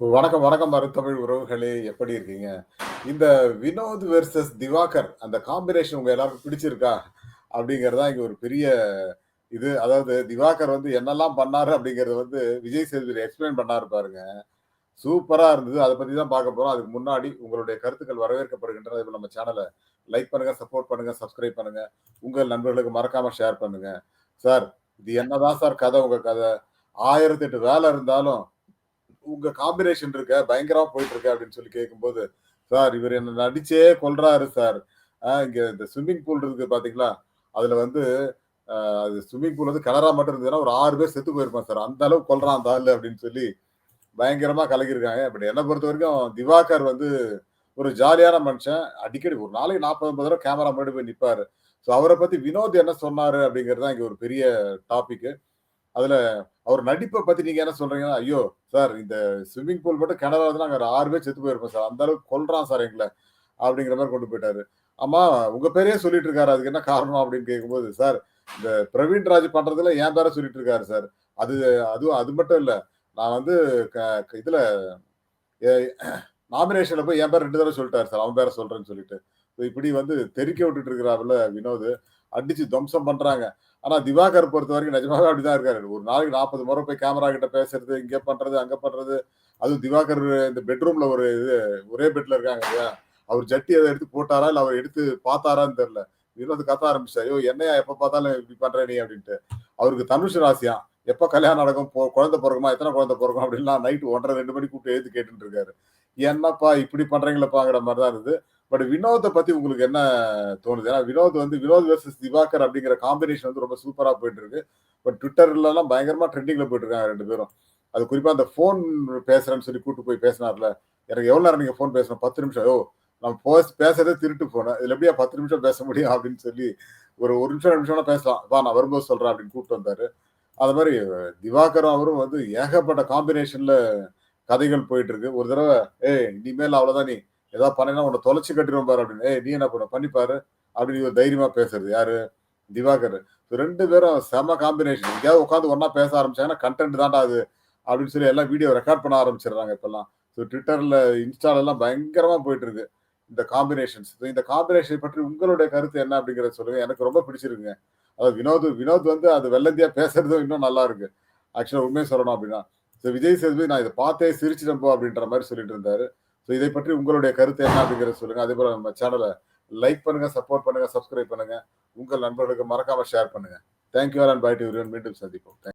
வணக்கம், வணக்கம் மருத்தமிழ் உறவுகளே! எப்படி இருக்கீங்க? இந்த வினோத் வெர்சஸ் திவாகர் அந்த காம்பினேஷன் உங்க எல்லாருக்கும் பிடிச்சிருக்கா? அப்படிங்கறதா இங்க ஒரு பெரிய இது. அதாவது திவாகர் வந்து என்னெல்லாம் பண்ணாரு அப்படிங்கறது வந்து விஜய் சேதுபதி எக்ஸ்பிளைன் பண்ணாரு பாருங்க. சூப்பரா இருந்தது. அதை பத்தி தான் பார்க்க போறோம். அதுக்கு முன்னாடி உங்களுடைய கருத்துக்கள் வரவேற்கப்படுகின்றன. இப்ப நம்ம சேனலை லைக் பண்ணுங்க, சப்போர்ட் பண்ணுங்க, சப்ஸ்கிரைப் பண்ணுங்க. உங்கள் நண்பர்களுக்கு மறக்காம ஷேர் பண்ணுங்க. சார், இது என்னதான் சார் கதை உங்க கதை? 1008 வேலை இருந்தாலும், உங்க காம்பினேஷன் இருக்க பயங்கரமா போயிட்டு இருக்க அப்படின்னு சொல்லி கேட்கும்போது, சார் இவர் என்ன நடிச்சே கொல்றாரு சார். இங்க இந்த ஸ்விம்மிங் பூல் இருக்கு பாத்தீங்களா அதுல வந்து அது ஸ்விம்மிங் பூல் வந்து கலரா மட்டும் இருந்ததுன்னா, ஒரு ஆறு பேர் செத்து போயிருப்பான் சார். அந்த அளவுக்கு கொல்றான் அந்த ஆளு அப்படின்னு சொல்லி பயங்கரமா கலகிருக்காங்க பட் பொறுத்த வரைக்கும் திவாகர் வந்து ஒரு ஜாலியான மனுஷன். அடிக்கடி ஒரு நாளைக்கு 40, 50 தடவ கேமரா முன்னாடி போய் நிப்பாரு. ஸோ அவரை பத்தி வினோத் என்ன சொன்னாரு அப்படிங்கிறது தான் இங்க ஒரு பெரிய டாபிக்கு. அதுல அவர் நடிப்பை பத்தி நீங்க என்ன சொல்றீங்கன்னா, ஐயோ! சார் இந்த ஸ்விம்மிங் பூல் மட்டும் கிணறா இருந்ததுன்னா, அங்க ஒரு 6 பேர் செத்து போயிருப்போம் சார். அந்த அளவுக்கு கொல்றான் சார் எங்களை அப்படிங்கிற மாதிரி கொண்டு போயிட்டாரு. ஆமா, உங்க பேரையே சொல்லிட்டு இருக்காரு. அதுக்கு என்ன காரணம் அப்படின்னு கேட்கும்போது, சார் இந்த பிரவீன் ராஜ் பண்றதுல என் பேர சொல்லிட்டு இருக்காரு சார். அது அதுவும் அது மட்டும் இல்ல. நான் வந்து க இதுல நாமினேஷன்ல போய் என் பேர் ரெண்டு தடவை சொல்லிட்டாரு சார். அவன் பேரை சொல்றேன்னு சொல்லிட்டு. இப்படி வந்து தெறிக்க விட்டுட்டு இருக்கிறாருல்ல வினோத். அடிச்சு துவம்சம் பண்றாங்க. ஆனா திவாகர் பொறுத்த வரைக்கும் நிஜமாவே அப்படிதான் இருக்காரு. ஒரு நாளைக்கு 40 முறை போய் கேமரா கிட்ட பேசுறது, இங்க பண்றது, அங்க பண்றது. அதுவும் திவாகர் இந்த பெட்ரூம்ல ஒரு இது ஒரே பெட்ல இருக்காங்க இல்லையா? அவர் ஜட்டி அதை எடுத்து போட்டாரா? இல்ல அவர் எடுத்து பார்த்தாரான்னு தெரியல. வந்து கத்த ஆரம்பிச்சுட்டாரு. ஐயோ என்னையா எப்ப பார்த்தாலும் இப்படி பண்ற நீ?" அப்படின்ட்டு. அவருக்கு தனுஷ் ராசியா எப்ப கல்யாணம் நடக்கும்? போ குழந்தை பிறகுமா எத்தனை குழந்தை பிறக்கும் அப்படின்லாம் நைட்டு ஒன்றரை ரெண்டு மணிக்கு கூப்பிட்டு எழுந்து கேட்டுட்டு இருக்காரு. என்னப்பா இப்படி பண்றீங்களப்பாங்கிற மாதிரி தான் இருந்தது. பட் வினோத்த பத்தி உங்களுக்கு என்ன தோணுது? ஏன்னா வினோத் வந்து வினோத் வெர்சஸ் திவாகர் அப்படிங்கிற காம்பினேஷன் வந்து ரொம்ப சூப்பரா போயிட்டு இருக்கு. பட் ட்விட்டர்லாம் பயங்கரமா ட்ரெண்டிங்ல போயிட்டு இருக்காங்க ரெண்டு பேரும். அது குறிப்பா அந்த ஃபோன் பேசுறேன்னு சொல்லி கூட்டு போய் பேசினார்ல. எனக்கு எவ்வளோ நேரம் நீங்க ஃபோன் பேசணும்? 10 நிமிஷம். ஓ நம்ம போஸ் பேசுறதே திருட்டு போனேன் இதுல எப்படியா 10 நிமிஷம் பேச முடியும்? அப்படின்னு சொல்லி ஒரு ஒரு நிமிஷம், நிமிஷம்னா பேசலாம். வா நான் வரும்போது சொல்றேன் அப்படின்னு கூப்பிட்டு வந்தாரு. அது மாதிரி திவாகரும் அவரும் வந்து ஏகப்பட்ட காம்பினேஷன்ல கதைகள் போயிட்டு இருக்கு. ஒரு தடவை "ஏய் இனிமேல் அவ்வளோதான் நீ. ஏதாவது பண்ணினா உன்னை தொலைச்சி கட்டிருவேன் பாரு" அப்படின்னு. "ஏய் நீ என்ன பண்ண பண்ணிப்பாரு அப்படின்னு இவர் தைரியமா பேசுறது. யாரு? திவாகர். ரெண்டு பேரும் செம காம்பினேஷன். எங்கேயாவது உட்காந்து ஒன்னா பேச ஆரம்பிச்சாங்கன்னா, கன்டென்ட் தான்டா அது. அப்படின்னு சொல்லி எல்லாம் வீடியோ ரெக்கார்ட் பண்ண ஆரம்பிச்சிடுறாங்க இப்பெல்லாம் ஸோ ட்விட்டர்ல, இன்ஸ்டாலெல்லாம் பயங்கரமா போயிட்டு இருக்கு. இந்த காம்பினேஷன்ஸ். இந்த காம்பினேஷன் பற்றி உங்களுடைய கருத்து என்ன அப்படிங்கிறத சொல்லுங்க. எனக்கு ரொம்ப பிடிச்சிருக்குங்க. அதாவது வினோத் வினோத் வந்து அது வெள்ளந்தியா பேசுறதும் இன்னும் நல்லா இருக்கு. ஆக்சுவலாக உண்மையை சொல்லணும் அப்படின்னா. ஸோ விஜய் சேதுபதி நான் இதை பார்த்தே சிரிச்சிட்டப்போ அப்படின்ற மாதிரி சொல்லிட்டு இருந்தாரு. ஸோ இதை பற்றி உங்களுடைய கருத்து என்ன அப்படிங்கிறத சொல்லுங்க. அதேபோல நம்ம சேனல லைக் பண்ணுங்க, சப்போர்ட் பண்ணுங்க, சப்ஸ்கிரைப் பண்ணுங்க. உங்கள் நண்பர்களுக்கு மறக்காம ஷேர் பண்ணுங்க. Thank you all and bye to மீண்டும் சந்திப்போம். தேங்க்